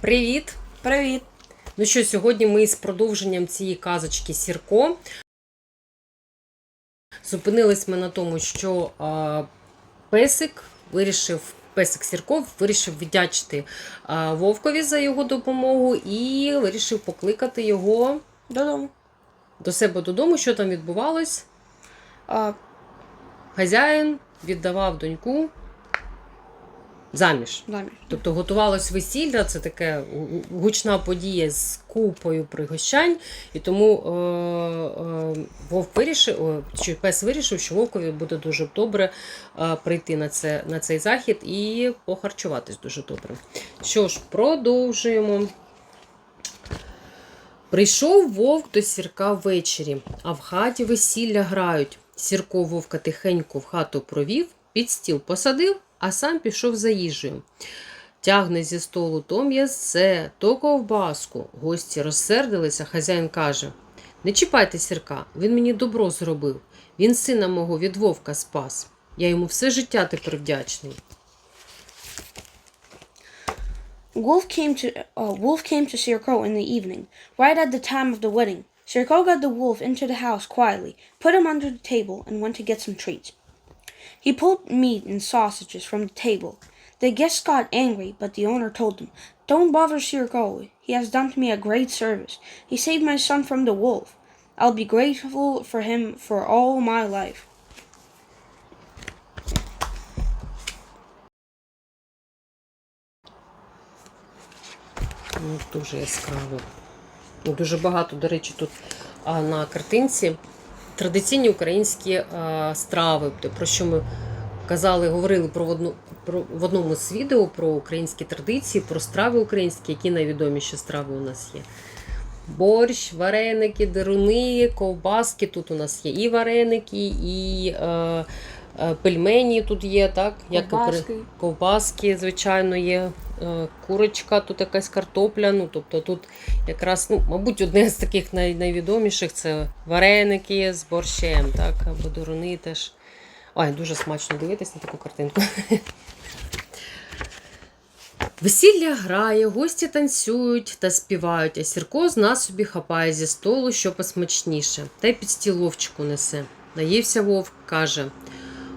Привіт! Привіт! Ну що, сьогодні ми з продовженням цієї казочки Сірко. Зупинились ми на тому, що а, песик вирішив, песик Сірко вирішив віддячити а, Вовкові за його допомогу і вирішив покликати його Додому. до себе додому. Що там відбувалось? А, Хазяїн віддавав доньку заміж. заміж. Тобто готувалось весілля, це таке гучна подія з купою пригощань, і тому е, е, вовк вирішив, чи пес вирішив, що вовкові буде дуже добре е, прийти на, це, на цей захід і похарчуватись дуже добре. Що ж, продовжуємо. Прийшов вовк до сірка ввечері, а в хаті весілля грають. Сірко вовка тихенько в хату провів, під стіл посадив, а сам пішов за їжею. Тягне зі столу то м'ясце, то ковбаску. Гості розсердилися, хазяїн каже: Не чіпайте сірка, він мені добро зробив. Він сина мого від вовка спас. Я йому все життя тепер вдячний. Wolf came to uh, Wolf came to Sirko in the evening, right at the time of the wedding. Sirko got the wolf into the house quietly, put him under the table, and went to get some treats. He pulled meat and sausages from the table. The guests got angry, but the owner told them, "Don't bother Sirko. He has done me a great service. He saved my son from the wolf. I'll be grateful for him for all my life." Ну, дуже яскраво. Ну, Дуже багато, до речі, тут а, на картинці традиційні українські страви, про що ми казали, говорили про одну, в одному з відео про українські традиції, про страви українські, які найвідоміші страви у нас є. Борщ, вареники, деруни, ковбаски. Тут у нас є і вареники, і е, е, пельмені тут є, так? Як Ковбаски. ковбаски, звичайно, є. Е, Курочка, тут якась картопля. Ну, тобто тут якраз, ну, мабуть, одне з таких най- найвідоміших це вареники з борщем, так? Або деруни теж. Ой, дуже смачно дивитись на таку картинку. Весілля грає, гості танцюють та співають, а Сірко з нас собі хапає зі столу, що посмачніше, та й під стіл вовчику несе. Наївся вовк, каже: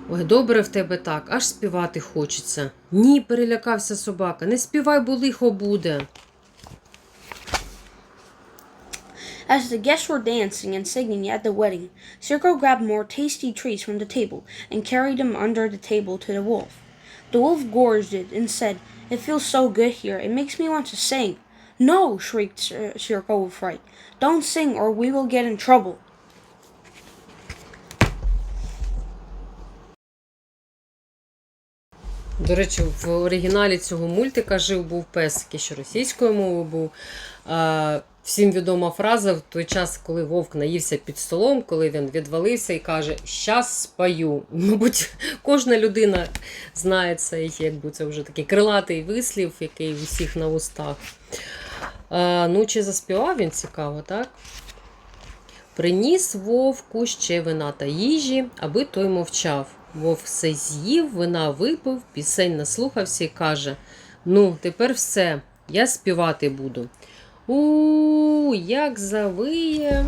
Ой, добре в тебе так, аж співати хочеться. Ні, перелякався собака, не співай, бо лихо буде. As the guests were dancing and singing at the wedding, Sirko grabbed more tasty treats from the table and carried them under the table to the wolf. The wolf gorged it and said, It feels so good here, it makes me want to sing. No, shrieked Sir- Sirko with fright. Don't sing or we will get in trouble. До речі, в оригіналі цього мультика жив був пес, який ще російською мовою був. Всім відома фраза в той час, коли вовк наївся під столом, коли він відвалився і каже: Щас спою. Мабуть, кожна людина знає цей, якби це вже такий крилатий вислів, який у всіх на устах. Ну, чи заспівав він цікаво, так? Приніс вовку ще вина та їжі, аби той мовчав. Вовк все з'їв, вина випив, пісень наслухався і каже: Ну, тепер все, я співати буду. У, як завиє.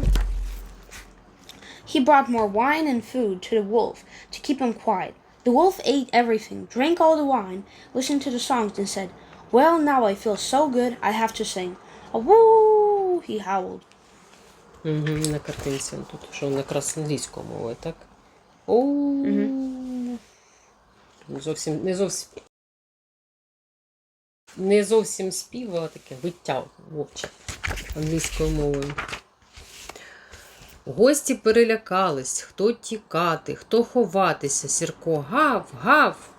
He brought more wine and food to the wolf to keep him quiet. The wolf ate everything, drank all the wine, listened to the songs, and said, Well, now I feel so good, I have to sing. A woo! He howled. Угу, на картинці тут, що якраз англійською мовою, так? О, зовсім, не зовсім. Не зовсім спів, а таке виття вовче англійською мовою. Гості перелякались, хто тікати, хто ховатися. Сірко гав, гав.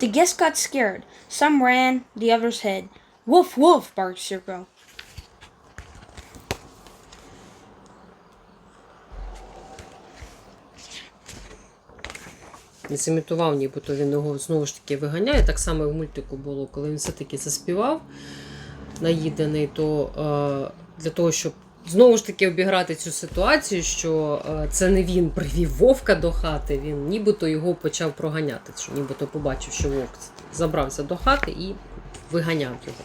The guests got scared. Some ran, the others hid. Woof, woof, barked Sirko. Зімітував, нібито він його знову ж таки виганяє. Так само і в мультику було, коли він все-таки заспівав наїдений, то е, для того, щоб знову ж таки обіграти цю ситуацію, що е, це не він привів вовка до хати, він нібито його почав проганяти. Що нібито побачив, що вовк забрався до хати і виганяв його,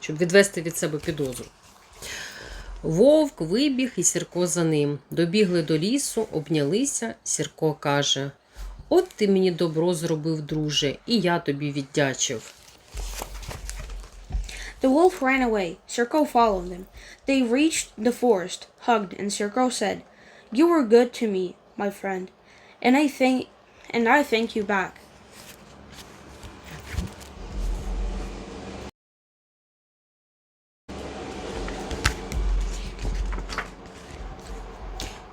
щоб відвести від себе підозру. Вовк вибіг і Сірко за ним. Добігли до лісу, обнялися. Сірко каже: От ти мені добро зробив, друже, і я тобі віддячив. The wolf ran away. Circo followed him. They reached the forest, hugged, and Circo said, "You were good to me, my friend, and I thank and I thank you back."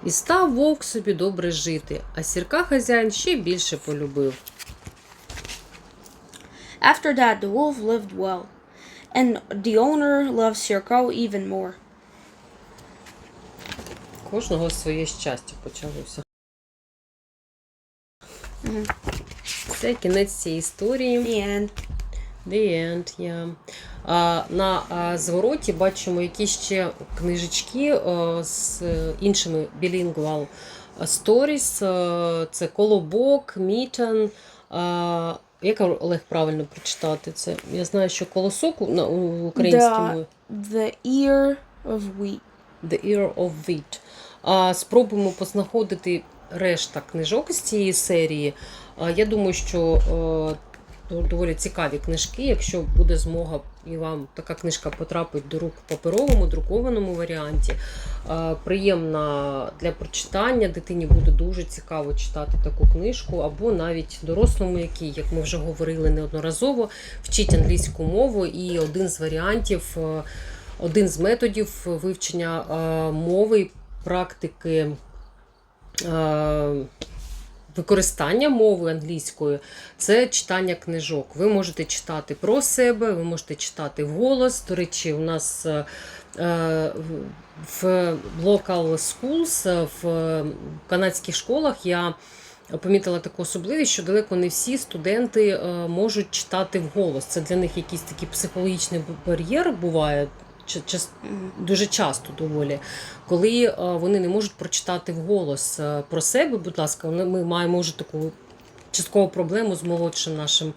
І став вовк собі добре жити, а сірка хазяїн ще більше полюбив. After that, the wolf lived well, and the owner loved Circo even more. Кожного своє щастя почалося. Це кінець цієї історії. The end. The end, yeah. А, на а, звороті бачимо якісь ще книжечки а, з е, іншими bilingual stories. Це Колобок, Мітен. А, як Олег правильно прочитати це? Я знаю, що колосок у- на у українській мові. The ear of wheat. The Ear of Wheat. А, спробуємо познаходити решта книжок з цієї серії. А, я думаю, що е, доволі цікаві книжки. Якщо буде змога і вам така книжка потрапить до рук в паперовому, друкованому варіанті. Е, приємна для прочитання. Дитині буде дуже цікаво читати таку книжку, або навіть дорослому, який, як ми вже говорили неодноразово, вчить англійську мову. І один з варіантів. е, один з методів вивчення е, мови, практики використання мови англійської це читання книжок. Ви можете читати про себе, ви можете читати вголос. До речі, у нас е, е, в local schools, е, в канадських школах я. Помітила таку особливість, що далеко не всі студенти можуть читати вголос. Це для них якийсь такий психологічний бар'єр буває. Дуже часто доволі, коли е, вони не можуть прочитати вголос е, про себе. Будь ласка, ми маємо вже таку часткову проблему з молодшим нашим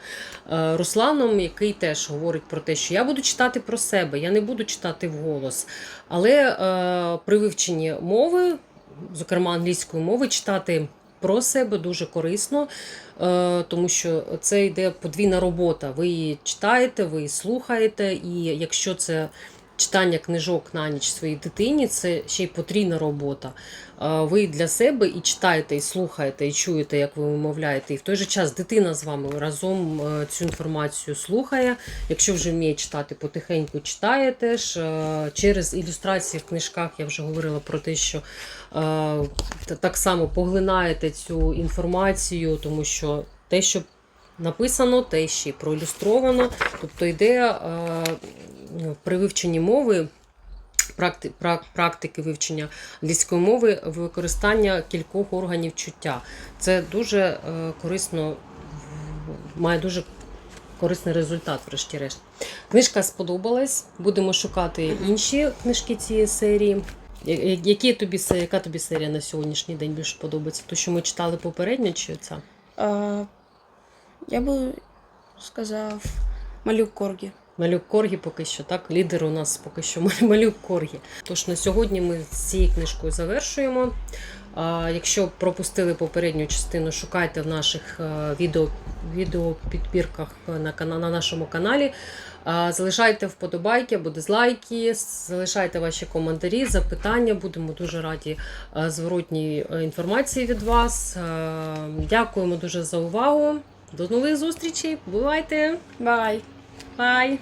е, Русланом, який теж говорить про те, що я буду читати про себе, я не буду читати вголос. Але е, при вивченні мови, зокрема англійської мови, читати. Про себе дуже корисно, е, тому що це йде подвійна робота. Ви читаєте, ви слухаєте, і якщо це читання книжок на ніч своїй дитині, це ще й потрійна робота. Е, Ви для себе і читаєте, і слухаєте, і чуєте, як ви вимовляєте. І в той же час дитина з вами разом е, цю інформацію слухає. Якщо вже вміє читати, потихеньку читає теж. Е, Через ілюстрації в книжках я вже говорила про те, що так само поглинаєте цю інформацію, тому що те, що написано, те ще проілюстровано. Тобто йде е, при вивченні мови. практи- прак- Практики вивчення англійської мови використання кількох органів чуття. Це дуже е, корисно, має дуже корисний результат, врешті-решт. Книжка сподобалась. Будемо шукати інші книжки цієї серії. Які тобі, яка тобі серія на сьогоднішній день більше подобається? То, що ми читали попередньо, чи ця? Я би сказав малюк Коргі. Малюк Коргі поки що, так? Лідер у нас поки що малюк Коргі. Тож на сьогодні ми з цією книжкою завершуємо. Якщо пропустили попередню частину, шукайте в наших е, відео, відеопідбірках на, на нашому каналі. Залишайте вподобайки або дизлайки, залишайте ваші коментарі, запитання. Будемо дуже раді е, зворотній е, інформації від вас. Дякуємо дуже за увагу. До нових зустрічей. Бувайте! Бай! Bye!